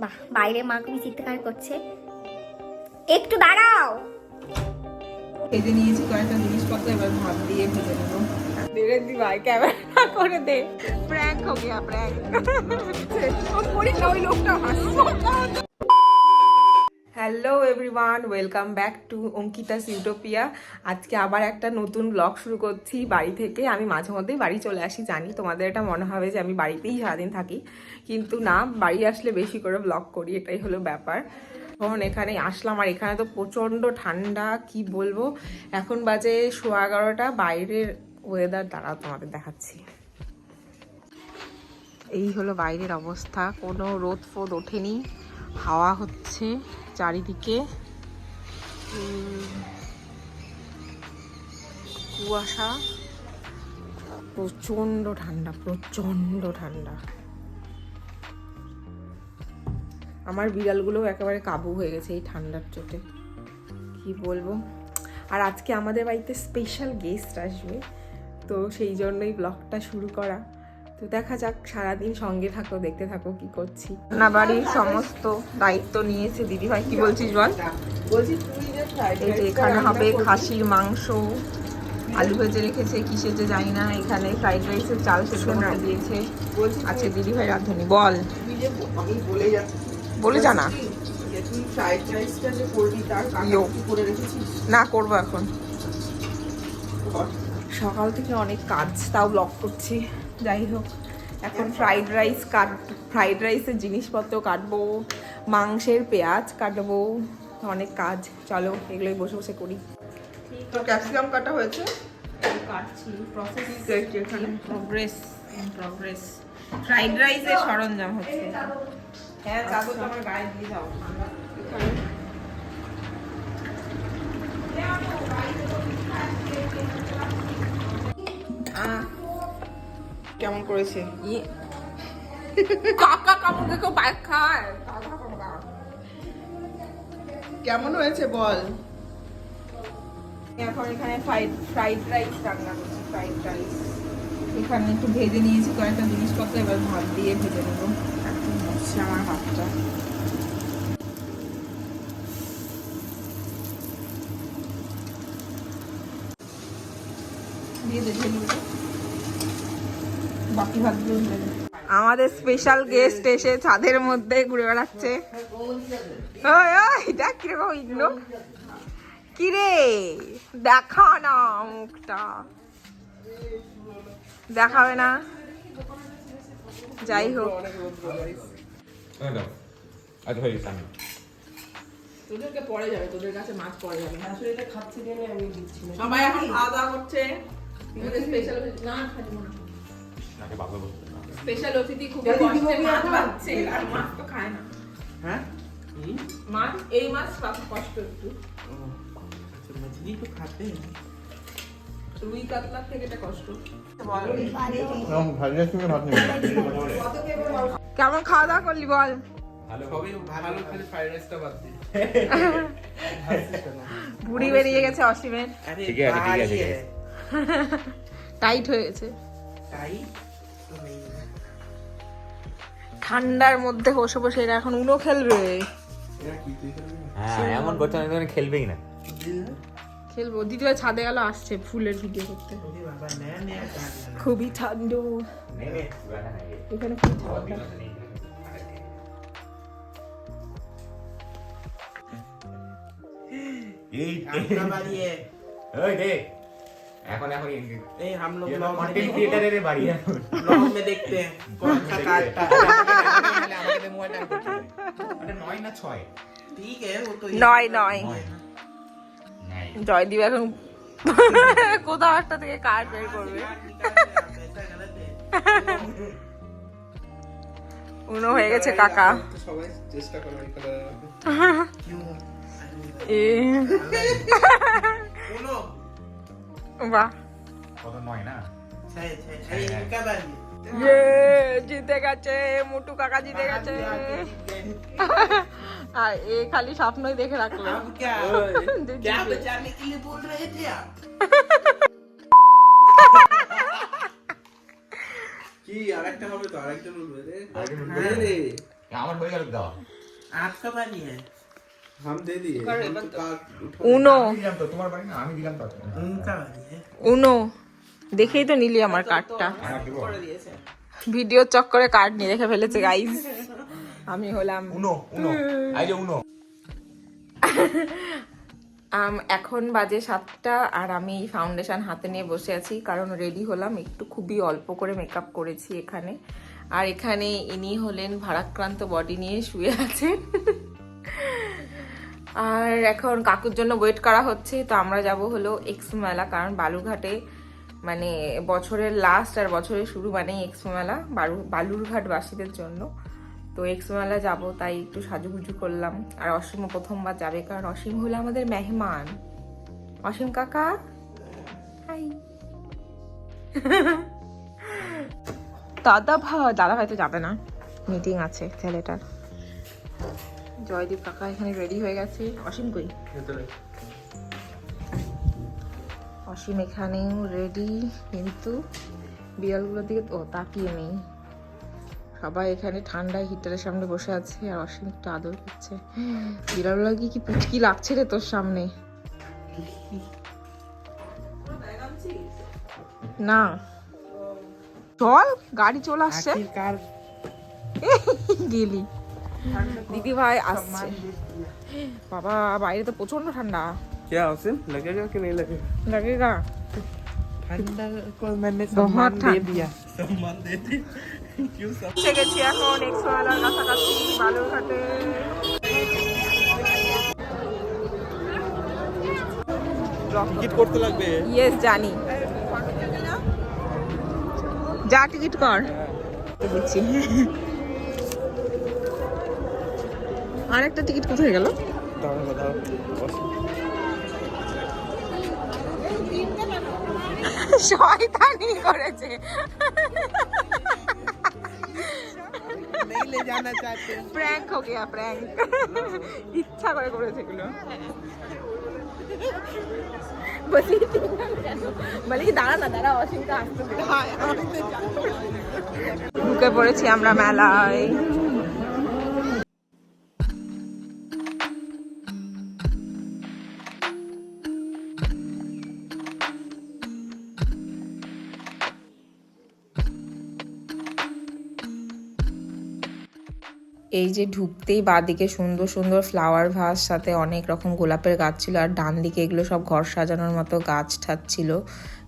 বাহ বাইরে মা খুবই চিৎকার করছে। একটু দাঁড়াও। ভেজে নিয়েছি কয়েকটা জিনিসপত্র এবার ভাত দিয়ে ভেজে নেব। দেড়ে দি ভাই ক্যামেরা করে দে। প্র্যাঙ্ক হো গিয়া প্র্যাঙ্ক ওই লোকটা হাসছে। Hello everyone, welcome back to Ankita Utopia. আজকে আবার একটা নতুন ব্লগ শুরু করছি বাড়ি থেকে। আমি মাঝে মধ্যেই বাড়ি চলে আসি, জানি তোমাদের এটা মনে হবে যে আমি বাড়িতেই সারাদিন থাকি। কিন্তু না, বাড়ি আসলে বেশি করে ব্লগ করি, এটাই হলো ব্যাপার। তখন এখানে আসলাম আর এখানে তো প্রচণ্ড ঠান্ডা, কি বলব? এখন বাজে সোয়া এগারোটা, বাইরের ওয়েদার দ্বারা তোমাদের দেখাচ্ছি। এই হলো বাইরের অবস্থা, কোনো রোদ ফোদ ওঠেনি। হাওয়া হচ্ছে চারিদিকে। কুয়াশা, প্রচণ্ড ঠান্ডা প্রচণ্ড ঠান্ডা। আমার বিড়ালগুলো একেবারে কাবু হয়ে গেছে এই ঠান্ডার চোটে। কি বলব? আর আজকে আমাদের বাড়িতে স্পেশাল গেস্ট আসবে, তো সেই জন্যই ব্লগটা শুরু করা। তো দেখা যাক সারাদিন সঙ্গে থাকো দেখতে থাকো কি করছি। না বাড়ির সমস্ত দায়িত্ব নিয়েছে দিদি ভাই কি বলছিস বল? এই যে এখানে হবে খাসির মাংস আলু ভেজে রেখেছে কিসের যে জানি না এখানে ফ্রাইড রাইসের চাল সেদ্ধ করে দিয়েছে। আছে দিদি ভাই রাঁধুনি বল। বলে বলে জানা না। করব এখন। সকাল থেকে অনেক কাজ তাও ব্লক করছি। যাই হোক এখন ফ্রাইড রাইস কাট ফ্রাইড রাইসের জিনিসপত্র কাটবো মাংসের পেঁয়াজ কাটবো অনেক কাজ। চলো এগুলোই বসে বসে করি। তোর ক্যাপসিকাম কাটা হয়েছে? কাটছি প্রসেস এখানে। প্রোগ্রেস প্রোগ্রেস ফ্রাইড রাইসের সরঞ্জাম হচ্ছে। হ্যাঁ চাদর তো গায়ে দিয়ে যাও আহ কেমন করেছে? কাকা কামুকে কেউ বাইক খায়। কেমন হয়েছে বল? এখন এখানে ফ্রাইড ফ্রাইড রাইস রান্না করছি ফ্রাইড রাইস এখানে একটু ভেজে নিয়েছি কয়েকটা জিনিসপত্র এবার ভাত দিয়ে ভেজে নেব। এখন হচ্ছে আমার ভাতটা দিয়ে ঢেলে দে। বাকি ভাতগুলো আমাদের স্পেশাল গেস্ট এসে ছাদের মধ্যে ঘুরে বেড়াচ্ছে। ওই ওই দেখ কীরকম ইগনো কিরে দেখা না মুখটা। দেখাবে না। যাই হোক। আচ্ছা হয়ে গেছে তোদেরকে পরে যাবে তোদের কাছে মাছ পরে যাবে। আসলে এটা খাচ্ছি আমি দিচ্ছি সবাই এখন খাওয়া দাওয়া করছে। স্পেশাল না খাব না নাকে বাবা বলতে স্পেশাল অতিথি খুব কষ্টে কীভাবে মাছ পাচ্ছে আর মাছ তো খায় না। হ্যাঁ? মাছ এই মাছ কষ্ট একটু। আচ্ছা তো খাতে রুই কাতলার থেকে এটা কষ্ট। কেমন খাওয়া দাওয়া করলি বল? বুড়ি বেরিয়ে গেছে অসীমের। ঠিক আছে, ঠিক আছে, টাইট হয়ে গেছে। নেই ঠান্ডার মধ্যে বসে বসে এরা এখন উনো খেলবে? হ্যাঁ এমন করছে না খেলবেই না। খেলব। দিদিভাই ছাদে গেল আসছে ফুলের ভিডিও করতে। খুবই ঠান্ডা। এখানে খুব ঠান্ডা। এখন এখন ए हम लोग ये ब्लॉग কন্টেন্ট ক্রিয়েটারের বাড়ি এখন ब्लॉग में देखते हैं कौन सा काटता है আমাদের মোবাইলটা এটা নয় না ছয় ठीक है वो तो নয় নয় নয় নাই জয়দীপ এখন কোথাও একটা থেকে কার্ড বের করবে ऐसा गलत है উনো হয়ে গেছে কাকা সবাই চেষ্টা করো এই क्यों এ बोलो বাহ জিতে গেছে মোটু কাকা জিতে গেছে এ খালি স্বপ্নই দেখে রাখল। আমার হয়ে গেল দাও। বানিয়ে। উনো উনো দেখেই তো নিলি আমার কার্ডটা ভিডিওর চক্করে কার্ড নিয়ে রেখে ফেলেছে গাইজ আমি হলাম এখন বাজে সাতটা আর আমি ফাউন্ডেশন হাতে নিয়ে বসে আছি কারণ রেডি হলাম একটু খুবই অল্প করে মেকআপ করেছি এখানে। আর এখানে ইনি হলেন ভারাক্রান্ত বডি নিয়ে শুয়ে আছেন। আর এখন কাকুর জন্য ওয়েট করা হচ্ছে, তো আমরা যাব হলো এক্স মেলা, কারণ বালুরঘাটে মানে বছরের লাস্ট আর বছরের শুরু মানেই এক্সপো মেলা বালু বালুরঘাট বাসীদের জন্য। তো এক্সপো মেলা যাব, তাই একটু সাজুগুজু করলাম। আর অসীমও প্রথমবার যাবে, কারণ অসীম হলো আমাদের মেহমান। অসীম কাকা? হাই দাদা ভাই দাদা ভাই তো যাবে না। মিটিং আছে, ছেলেটার। জয়দীপ কাকা এখানে রেডি হয়ে গেছে। অসীম কই? অসীম এখানেও রেডি কিন্তু বিড়ালগুলোর দিকে ও তাকিয়ে নেই। সবাই এখানে ঠান্ডায় হিটারের সামনে বসে আছে আর অসীম একটু আদর করছে। বিড়ালগুলো কি কি পুচকি লাগছে রে তোর সামনে? না। চল গাড়ি চলে আসছে। গেলি। দিদি ভাই আসছে বাবা বাইরে তো প্রচন্ড ঠান্ডা क्या उसे लगेगा कि नहीं लगेगा লাগেগা ठंडा को मैंने बहुत ठंड दिया सम्मान दे दी क्यों सब এসে গেছি এখন এক্সো মেলার কাছাকাছি বালুরঘাটে টিকিট করতে লাগবে ইয়েস জানি যা টিকিট কর দিচ্ছি আরেকটা টিকিট কোথায় গেল দাঁড়াও দাঁড়াও শয়তানি করেছে नहीं ले जाना चाहते প্র্যাঙ্ক হো গিয়া প্র্যাঙ্ক ইচ্ছা করে করেছে এগুলো বলি বলি কি দাঁড়া না দাঁড়া অসীমটা আসতে দে। ঢুকে পড়েছি আমরা মেলায় এই যে ঢুকতেই বাঁদিকে সুন্দর সুন্দর ফ্লাওয়ার ভাস সাথে অনেক রকম গোলাপের গাছ ছিল, আর ডান দিকে এগুলো সব ঘর সাজানোর মতো গাছ ঠাছ ছিল,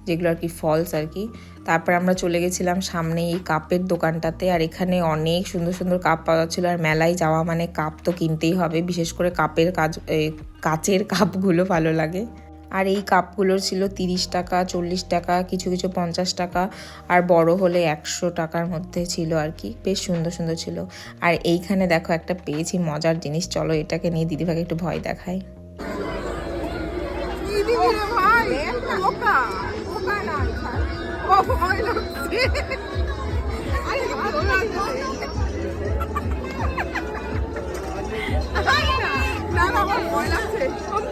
যেগুলো আর কি ফলস আর কি। তারপর আমরা চলে গেছিলাম সামনে এই কাপের দোকানটাতে, আর এখানে অনেক সুন্দর সুন্দর কাপ পাওয়া যাচ্ছিল, আর মেলায় যাওয়া মানে কাপ তো কিনতেই হবে, বিশেষ করে কাপের কাজ কাচের কাপগুলো ভালো লাগে। আর এই কাপগুলোর ছিল তিরিশ টাকা, চল্লিশ টাকা, কিছু কিছু পঞ্চাশ টাকা। আর বড় হলে একশো টাকার মধ্যে ছিল আর কি। বেশ সুন্দর সুন্দর ছিল। আর এইখানে দেখো একটা পেয়েছি মজার জিনিস। চলো এটাকে নিয়ে দিদিভাগে একটু ভয়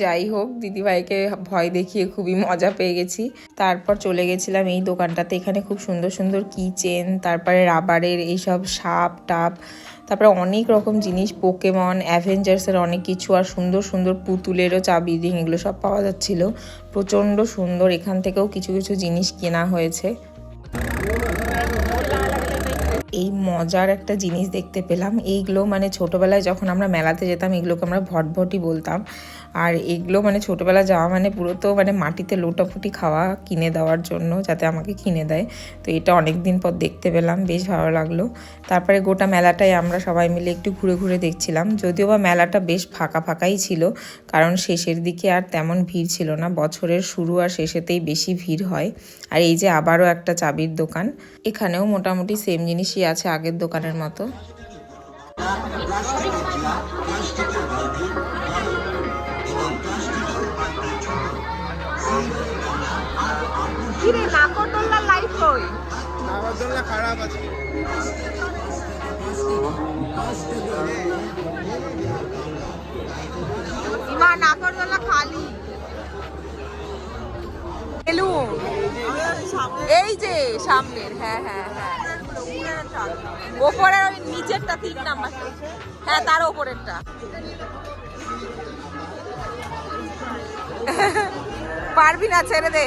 যাই হোক, দিদিভাইকে ভয় দেখিয়ে খুবই মজা পেয়ে গেছি। তারপর চলে গেছিলাম এই দোকানটাতে। এখানে খুব সুন্দর সুন্দর কি চেন তারপরে রাবারের এইসব সাপ, টাপ, তারপরে অনেক রকম জিনিস, পোকেমন, অ্যাভেঞ্জার্সের অনেক কিছু আর সুন্দর সুন্দর পুতুলেরও চাবি রিং এগুলো সব পাওয়া যাচ্ছিল। প্রচণ্ড সুন্দর, এখান থেকেও কিছু কিছু জিনিস কেনা হয়েছে। এই মজার একটা জিনিস দেখতে পেলাম। এইগুলো মানে ছোটবেলায় যখন আমরা মেলাতে যেতাম, এগুলোকে আমরা ভটভটি বলতাম। আর এগুলো মানে ছোটোবেলা যাওয়া মানে পুরো তো মানে মাটিতে লোটাফুটি খাওয়া কিনে দেওয়ার জন্য যাতে আমাকে কিনে দেয়। তো এটা অনেক দিন পর দেখতে পেলাম, বেশ ভালো লাগল। তারপরে গোটা মেলাটাই আমরা সবাই মিলে একটু ঘুরে ঘুরে দেখছিলাম। যদিও বা মেলাটা বেশ ফাঁকা ফাঁকাই ছিল, কারণ শেষের দিকে আর তেমন ভিড় ছিল না। বছরের শুরু আর শেষেতেই বেশি ভিড় হয়। আর এই যে আবারও একটা চাবির দোকান, এখানেও মোটামুটি সেম জিনিসই আছে আগের দোকানের মতো। নাগরদোল্লা খারাপ নাগরদোলা খালি। বেলুন এই যে সামনের হ্যাঁ হ্যাঁ হ্যাঁ। ওপরের ওই নিচেরটা তিন নাম্বার। হ্যাঁ তার ওপরেরটা। পারবি না ছেড়ে দে।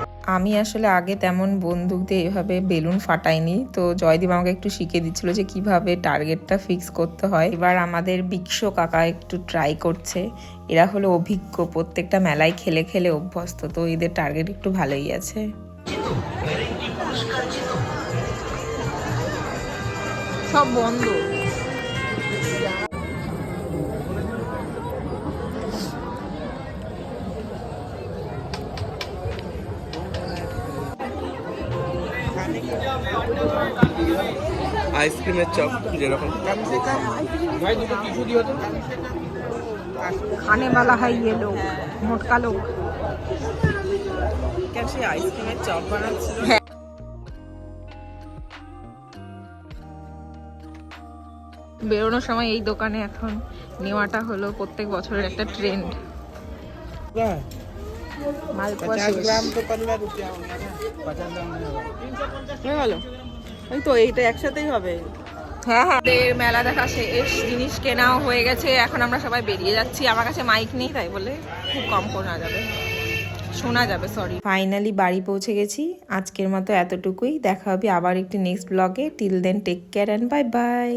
আমি আসলে আগে তেমন বন্দুক দিয়ে এভাবে বেলুন ফাটাইনি। তো জয়দীপ আমাকে একটু শিখিয়ে দিচ্ছিল যে কীভাবে টার্গেটটা ফিক্স করতে হয়। এবার আমাদের বিক্ষ কাকা একটু ট্রাই করছে। এরা হলো অভিজ্ঞ, প্রত্যেকটা মেলায় খেলে খেলে অভ্যস্ত, তো এদের টার্গেট একটু ভালোই আছে। সব বন্ধ। আইসক্রিমের চপ যেরকম। খানে হাই ইয়ে লোক মোটকা লোক। কেন সে আইসক্রিমের চপ বানাচ্ছিল হ্যাঁ। বেরোনোর সময় এই দোকানে এখন নেওয়াটা হলো প্রত্যেক বছরের একটা ট্রেন্ড হ্যাঁ। মালপোয়া গ্রাম তো 15 রুপিয়া ওই তো এইটা একসাথেই হবে। হ্যাঁ হ্যাঁ। মেলা দেখা শেষ জিনিস কেনাও হয়ে গেছে এখন আমরা সবাই বেরিয়ে যাচ্ছি। আমার কাছে মাইক নেই তাই বলে খুব কম শোনা যাবে। শোনা যাবে সরি ফাইনালি বাড়ি পৌঁছে গেছি আজকের মতো এতটুকুই। দেখা হবে আবার একটি নেক্সট ব্লগে till then take care and bye bye